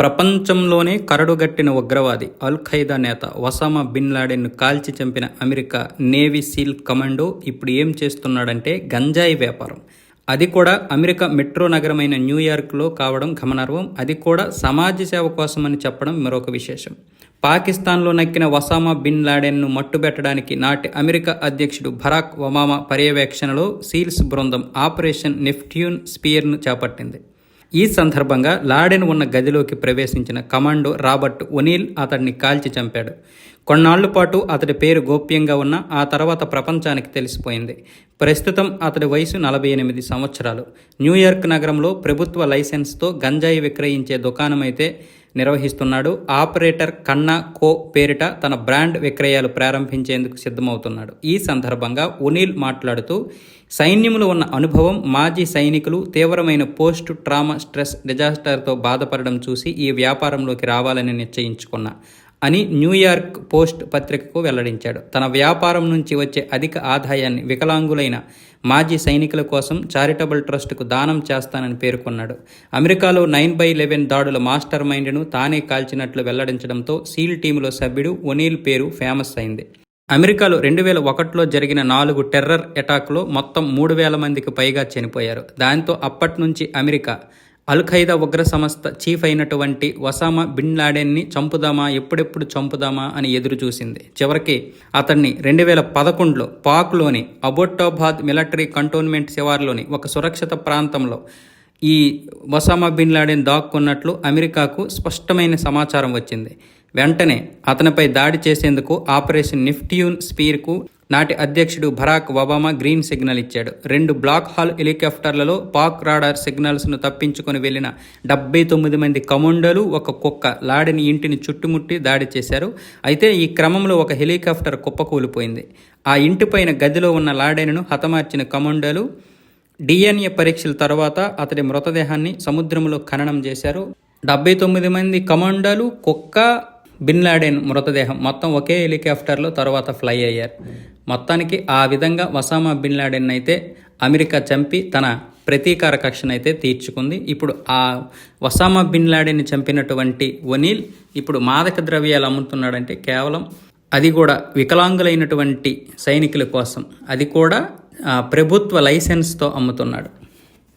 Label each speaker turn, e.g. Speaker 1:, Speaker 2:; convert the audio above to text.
Speaker 1: ప్రపంచంలోనే కరడుగట్టిన ఉగ్రవాది అల్ ఖైదా నేత ఒసామా బిన్ లాడెన్ను కాల్చి చంపిన అమెరికా నేవీ సీల్ కమాండో ఇప్పుడు ఏం చేస్తున్నాడంటే గంజాయి వ్యాపారం. అది కూడా అమెరికా మెట్రో నగరమైన న్యూయార్క్లో కావడం గమనార్హం. అది కూడా సమాజ సేవ కోసమని చెప్పడం మరొక విశేషం. పాకిస్తాన్లో నక్కిన వసామా బిన్ లాడెన్ను మట్టుబెట్టడానికి నాటి అమెరికా అధ్యక్షుడు బరాక్ ఒమామా పర్యవేక్షణలో సీల్స్ బృందం ఆపరేషన్ నెఫ్ట్యూన్ స్పియర్ను చేపట్టింది. ఈ సందర్భంగా లాడెన్ ఉన్న గదిలోకి ప్రవేశించిన కమాండో రాబర్ట్ ఒనీల్ అతడిని కాల్చి చంపాడు. కొన్నాళ్ళ పాటు అతడి పేరు గోప్యంగా ఉన్న ఆ తర్వాత ప్రపంచానికి తెలిసిపోయింది. ప్రస్తుతం అతడి వయసు నలభై ఎనిమిది సంవత్సరాలు. న్యూయార్క్ నగరంలో ప్రభుత్వ లైసెన్స్తో గంజాయి విక్రయించే దుకాణమైతే నిర్వహిస్తున్నాడు. ఆపరేటర్ కన్నా కో పేరిట తన బ్రాండ్ విక్రయాలు ప్రారంభించేందుకు సిద్ధమవుతున్నాడు. ఈ సందర్భంగా ఉనీల్ మాట్లాడుతూ సైన్యంలో ఉన్న అనుభవం మాజీ సైనికులు తీవ్రమైన పోస్ట్ ట్రామా స్ట్రెస్ డిజాస్టర్తో బాధపడడం చూసి ఈ వ్యాపారంలోకి రావాలని నిశ్చయించుకున్నా. అని న్యూయార్క్ పోస్ట్ పత్రికకు వెల్లడించాడు. తన వ్యాపారం నుంచి వచ్చే అధిక ఆదాయాన్ని వికలాంగులైన మాజీ సైనికుల కోసం చారిటబుల్ ట్రస్ట్కు దానం చేస్తానని పేర్కొన్నాడు. అమెరికాలో నైన్ బై లెవెన్ దాడుల మాస్టర్ మైండ్ను తానే కాల్చినట్లు వెల్లడించడంతో సీల్ టీంలో సభ్యుడు ఒనీల్ పేరు ఫేమస్ అయింది. అమెరికాలో రెండు వేల ఒకటిలో జరిగిన నాలుగు టెర్రర్ అటాక్లో మొత్తం మూడు వేల మందికి పైగా చనిపోయారు. దాంతో అప్పటి నుంచి అమెరికా అల్ ఖైదా ఉగ్ర సంస్థ చీఫ్ అయినటువంటి వసామా బిన్ లాడెన్ని చంపుదామా ఎప్పుడెప్పుడు చంపుదామా అని ఎదురు చూసింది. చివరికి అతన్ని రెండు వేల పదకొండులో పాక్లోని అబోటాబాద్ మిలిటరీ కంటోన్మెంట్ శివార్లోని ఒక సురక్షిత ప్రాంతంలో ఈ వసామా బిన్ లాడెన్ దాక్కున్నట్లు అమెరికాకు స్పష్టమైన సమాచారం వచ్చింది. వెంటనే అతనిపై దాడి చేసేందుకు ఆపరేషన్ నిఫ్టియూన్ స్పీర్కు నాటి అధ్యక్షుడు బరాక్ ఒబామా గ్రీన్ సిగ్నల్ ఇచ్చాడు. రెండు బ్లాక్ హాల్ హెలికాప్టర్లలో పాక్ రాడార్ సిగ్నల్స్ను తప్పించుకొని వెళ్ళిన డెబ్బై తొమ్మిది మంది కమండోలు ఒక కుక్క లాడిని ఇంటిని చుట్టుముట్టి దాడి చేశారు. అయితే ఈ క్రమంలో ఒక హెలికాప్టర్ కుప్పకూలిపోయింది ఆ ఇంటిపైన గదిలో ఉన్న లాడెన్ను హతమార్చిన కమండోలు డిఎన్ఏ పరీక్షల తర్వాత అతడి మృతదేహాన్ని సముద్రంలో ఖననం చేశారు. డెబ్బై తొమ్మిది మంది కమండోలు కుక్క బిన్ లాడెన్ మృతదేహం మొత్తం ఒకే హెలికాప్టర్లో తర్వాత ఫ్లై అయ్యారు. మొత్తానికి ఆ విధంగా వసామా బిన్ లాడెన్ అయితే అమెరికా చంపి తన ప్రతీకార కక్షను అయితే తీర్చుకుంది. ఇప్పుడు ఆ వసామా బిన్ లాడెన్ని చంపినటువంటి ఒనీల్ ఇప్పుడు మాదక ద్రవ్యాలు అమ్ముతున్నాడంటే కేవలం అది కూడా వికలాంగులైనటువంటి సైనికుల కోసం. అది కూడా ప్రభుత్వ లైసెన్స్తో అమ్ముతున్నాడు.